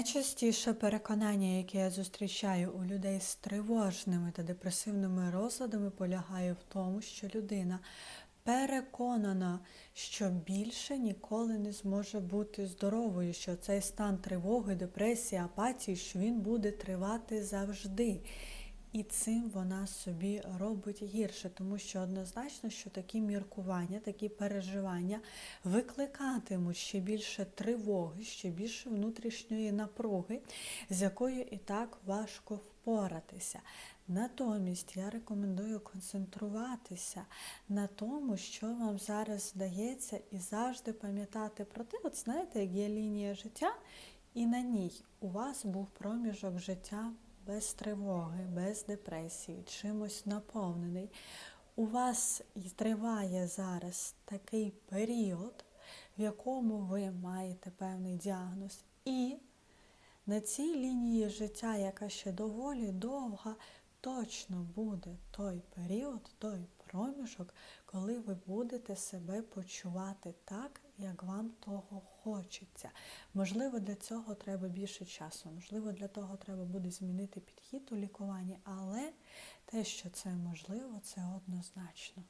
Найчастіше переконання, яке я зустрічаю у людей з тривожними та депресивними розладами, полягає в тому, що людина переконана, що більше ніколи не зможе бути здоровою, що цей стан тривоги, депресії, апатії, що він буде тривати завжди. І цим вона собі робить гірше, тому що однозначно, що такі міркування, такі переживання викликатимуть ще більше тривоги, ще більше внутрішньої напруги, з якою і так важко впоратися. Натомість я рекомендую концентруватися на тому, що вам зараз здається, і завжди пам'ятати про те, от знаєте, як є лінія життя, і на ній у вас був проміжок життя без тривоги, без депресії, чимось наповнений. У вас триває зараз такий період, в якому ви маєте певний діагноз. І на цій лінії життя, яка ще доволі довга, точно буде той період, той проміжок, коли ви будете себе почувати так, як вам того хочеться. Можливо, для цього треба більше часу, можливо, для того треба буде змінити підхід у лікуванні, але те, що це можливо, це однозначно.